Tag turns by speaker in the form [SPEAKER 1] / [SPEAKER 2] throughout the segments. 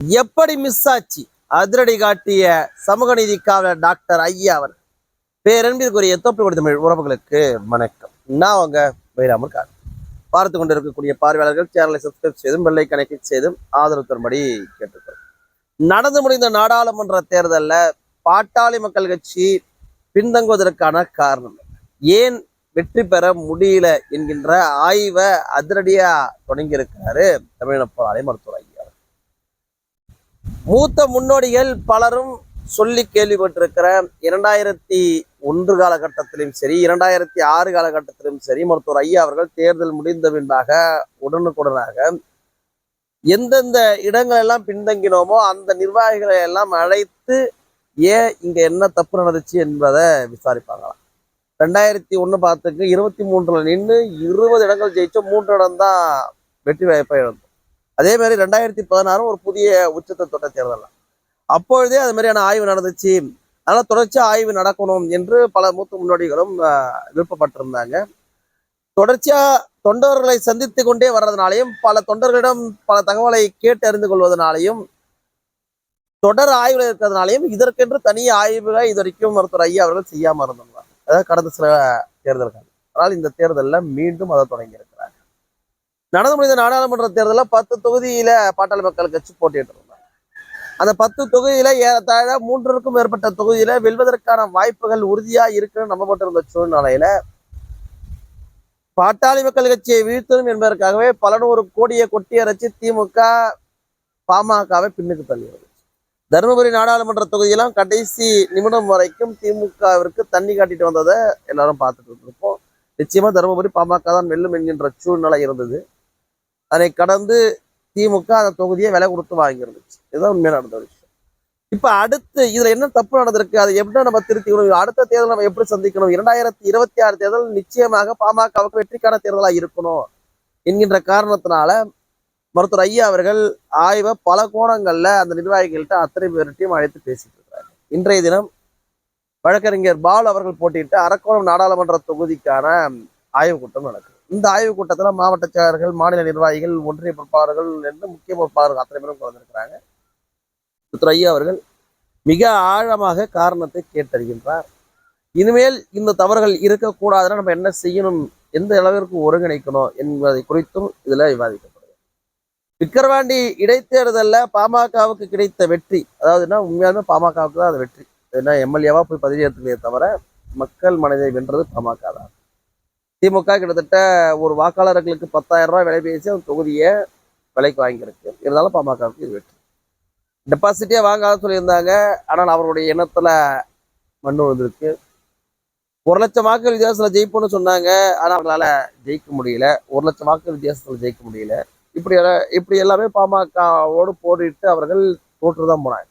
[SPEAKER 1] எப்படி மிஸ் ஆச்சு? அதிரடி காட்டிய சமூக நீதி காவலர் டாக்டர் ஐயா அவர். பேரன்பிற்குரிய தொப்பு தமிழ் உறவுகளுக்கு வணக்கம். நான் அவங்க வைராமர் கார் பார்த்து கொண்டிருக்கக்கூடிய பார்வையாளர்கள் சேனலை சப்ஸ்கிரைப் செய்தும் வெள்ளை கணக்கு செய்தும் ஆதரவு தரும்படி கேட்டுக்கிறோம் நடந்து முடிந்த நாடாளுமன்ற தேர்தல்ல பாட்டாளி மக்கள் கட்சி பின்தங்குவதற்கான காரணம் ஏன் வெற்றி பெற முடியல என்கின்ற ஆய்வை அதிரடியா தொடங்கியிருக்கிறாரு தமிழின தமிழக போராளி மருத்துவர் ஐயா. மூத்த முன்னோடிகள் பலரும் சொல்லி கேள்விப்பட்டிருக்கிற இரண்டாயிரத்தி ஒன்று காலகட்டத்திலும் சரி இரண்டாயிரத்தி ஆறு காலகட்டத்திலும் சரி மருத்துவர் ஐயா அவர்கள் தேர்தல் முடிந்த பின்பாக உடனுக்குடனாக எந்தெந்த இடங்கள் எல்லாம் பின்தங்கினோமோ அந்த நிர்வாகிகளை எல்லாம் அழைத்து ஏன் இங்க என்ன தப்பு நடந்துச்சு என்பதை விசாரிப்பாங்களாம். ரெண்டாயிரத்தி ஒன்று பார்த்துக்கு இருபத்தி மூன்றுல நின்று இருபது இடங்கள் ஜெயிச்சோம் மூன்று இடம் தான் வெற்றி வாய்ப்பை இழந்தோம். அதே மாதிரி ரெண்டாயிரத்தி பதினாறும் ஒரு புதிய உச்சத்தை தொட்ட தேர்தல். அப்பொழுதே அது மாதிரியான ஆய்வு நடந்துச்சு. அதனால தொடர்ச்சியா ஆய்வு நடக்கணும் என்று பல மூத்த முன்னோடிகளும் விருப்பப்பட்டிருந்தாங்க. தொடர்ச்சியா தொண்டர்களை சந்தித்து கொண்டே வர்றதுனாலையும் பல தொண்டர்களிடம் பல தகவலை கேட்டு அறிந்து கொள்வதனாலையும் தொடர் ஆய்வில் இருக்கிறதுனாலையும் இதற்கென்று தனி ஆய்வுகளை இது வரைக்கும் மருத்துவர் ஐயா அவர்கள் செய்யாம இருந்தாங்க அதாவது கடந்த சில தேர்தல்கள். ஆனால் இந்த தேர்தலில் மீண்டும் அதை தொடங்கியிருக்கு. நடந்து முடிந்த நாடாளுமன்ற தேர்தலில் பத்து தொகுதியில பாட்டாளி மக்கள் கட்சி போட்டிட்டு இருந்தாங்க அந்த பத்து தொகுதியில ஏறத்தாழ மூன்றுக்கும் மேற்பட்ட தொகுதியில வெல்வதற்கான வாய்ப்புகள் உறுதியா இருக்குன்னு நம்பப்பட்டிருந்த சூழ்நிலையில பாட்டாளி மக்கள் கட்சியை வீழ்த்தணும் என்பதற்காகவே பல நூறு கோடியை கொட்டி அரைச்சு திமுக பாமகவை பின்னுக்கு தள்ளியது தருமபுரி நாடாளுமன்ற தொகுதியெல்லாம் கடைசி நிமிடம் வரைக்கும் திமுகவிற்கு தண்ணி காட்டிட்டு வந்ததை எல்லாரும் பார்த்துட்டு இருப்போம் நிச்சயமா தருமபுரி பாமக தான் வெல்லும் என்கின்ற சூழ்நிலை இருந்தது. அதை கடந்து திமுக அந்த தொகுதியை விலை கொடுத்து வாங்கியிருந்துச்சு. இதுதான் உண்மையாக நடந்த விஷயம். இப்ப அடுத்து இதுல என்ன தப்பு நடந்திருக்கு? அதை எப்படி நம்ம திருத்திக்கணும் அடுத்த தேர்தல் நம்ம எப்படி சந்திக்கணும்? இரண்டாயிரத்தி இருபத்தி ஆறு தேர்தல் நிச்சயமாக பாமகவுக்கு வெற்றிக்கான தேர்தலா இருக்கணும் என்கின்ற காரணத்தினால மருத்துவர் ஐயா அவர்கள் ஆய்வை பல கோணங்கள்ல அந்த நிர்வாகிகள்கிட்ட அத்தனை பேர்கிட்டையும் அழைத்து பேசிட்டு இருக்கிறாங்க இன்றைய தினம் வழக்கறிஞர் பால் அவர்கள் போட்டியிட்டு அரக்கோணம் நாடாளுமன்ற தொகுதிக்கான ஆய்வு கூட்டம் நடக்குது. இந்த ஆய்வுக் கூட்டத்தில் மாவட்ட செயலர்கள் மாநில நிர்வாகிகள் ஒன்றிய பொறுப்பாளர்கள் என்று முக்கிய பொறுப்பாளர்கள் அத்தனை பேரும் கலந்துருக்கிறாங்க. மருத்துவர் ஐயா அவர்கள் மிக ஆழமாக காரணத்தை கேட்டறிகின்றார். இனிமேல் இந்த தவறுகள் இருக்கக்கூடாதுன்னா நம்ம என்ன செய்யணும்? எந்த அளவிற்கு ஒருங்கிணைக்கணும் என்பதை குறித்தும் இதுல விவாதிக்கப்படுது விக்கிரவாண்டி இடைத்தேர்தலில் பாமகவுக்கு கிடைத்த வெற்றி அதாவதுன்னா உண்மையாலுமே பாமகவுக்கு தான் அது வெற்றி. ஏன்னா எம்எல்ஏவா போய் பதவி தவிர மக்கள் மனதை வென்றது பாமக தான் திமுக கிட்டத்தட்ட ஒரு வாக்காளர்களுக்கு பத்தாயிரம் ரூபாய் விலை பேசி அந்த தொகுதியை விலைக்கு வாங்கியிருக்கு. இருந்தாலும் பாமகவுக்கு இது வெற்றி. டெபாசிட்டே வாங்காத சொல்லியிருந்தாங்க. ஆனால் அவருடைய எண்ணத்துல மண்ணு விழுந்திருக்கு. ஒரு லட்சம் வாக்கு வித்தியாசத்தில் ஜெயிப்போம்னு சொன்னாங்க. ஆனால் அவங்களால ஜெயிக்க முடியல. ஒரு லட்சம் வாக்கு வித்தியாசத்தில் ஜெயிக்க முடியல. இப்படி எல்லாம் இப்படி எல்லாமே பாமகவோடு போரிட்டு அவர்கள் தோற்று தான் போனாங்க.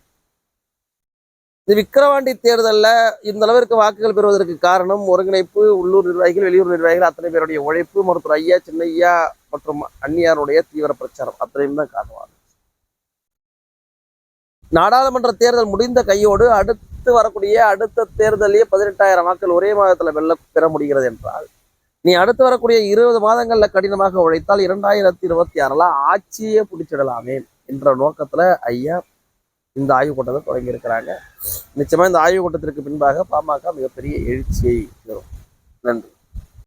[SPEAKER 1] இந்த விக்கிரவாண்டி தேர்தல்ல இந்த அளவிற்கு வாக்குகள் பெறுவதற்கு காரணம் ஒருங்கிணைப்பு உள்ளூர் நிர்வாகிகள் வெளியூர் நிர்வாகிகள் அத்தனை பேருடைய உழைப்பு மருத்துவர் ஐயா சின்னையா மற்றும் அந்நியாருடைய தீவிர பிரச்சாரம். அத்தனையும் தான் காரணமாகும் நாடாளுமன்ற தேர்தல் முடிந்த கையோடு அடுத்து வரக்கூடிய அடுத்த தேர்தலையே பதினெட்டாயிரம் வாக்கள் ஒரே மாதத்துல வெல்ல பெற முடிகிறது என்றால் நீ அடுத்து வரக்கூடிய இருபது மாதங்கள்ல கடினமாக உழைத்தால் இரண்டாயிரத்தி இருபத்தி ஆறுல ஆட்சியே பிடிச்சிடலாமே என்ற நோக்கத்துல ஐயா இந்த ஆய்வு கூட்டத்தை தொடங்கி நிச்சயமாக இந்த ஆய்வு கூட்டத்திற்கு பின்பாக பாமக மிகப்பெரிய எழுச்சியை பெறும் நன்றி.